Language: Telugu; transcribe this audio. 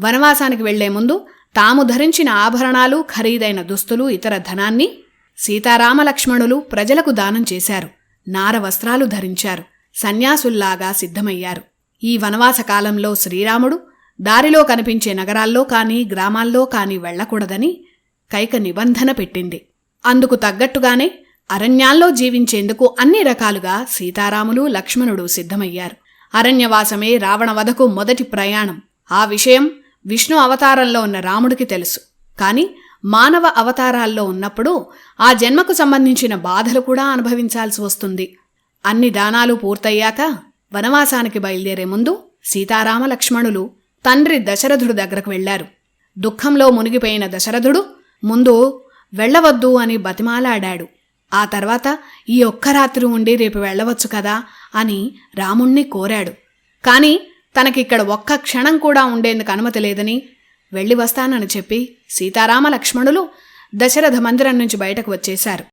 వనవాసానికి వెళ్ళే ముందు తాము ధరించిన ఆభరణాలు ఖరీదైన దుస్తులు ఇతర ధనాన్ని సీతారామ లక్ష్మణులు ప్రజలకు దానం చేశారు. నార వస్త్రాలు ధరించారు. సన్యాసుల్లాగా సిద్ధమయ్యారు. ఈ వనవాస కాలంలో శ్రీరాముడు దారిలో కనిపించే నగరాల్లో కానీ గ్రామాల్లో కానీ వెళ్ళకూడదని కైక నిబంధన పెట్టింది. అందుకు తగ్గట్టుగానే అరణ్యాల్లో జీవించేందుకు అన్ని రకాలుగా సీతారాములు లక్ష్మణుడు సిద్ధమయ్యారు. అరణ్యవాసమే రావణవధకు మొదటి ప్రయాణం. ఆ విషయం విష్ణు అవతారంలో ఉన్న రాముడికి తెలుసు. కానీ మానవ అవతారాల్లో ఉన్నప్పుడు ఆ జన్మకు సంబంధించిన బాధలు కూడా అనుభవించాల్సి వస్తుంది. అన్ని దానాలు పూర్తయ్యాక వనవాసానికి బయలుదేరే ముందు సీతారామ లక్ష్మణులు తండ్రి దశరథుడు దగ్గరకు వెళ్ళారు దుఃఖంలో మునిగిపోయిన దశరథుడు ముందు వెళ్ళవద్దు అని బతిమాలాడాడు. ఆ తర్వాత ఈ ఒక్క రాత్రి ఉండి రేపు వెళ్ళవచ్చు కదా అని రాముణ్ణి కోరాడు. కానీ తనకిక్కడ ఒక్క క్షణం కూడా ఉండేందుకు అనుమతి లేదని వెళ్ళి వస్తానని చెప్పి సీతారామ లక్ష్మణులు దశరథ మందిరం నుంచి బయటకు వచ్చేశారు.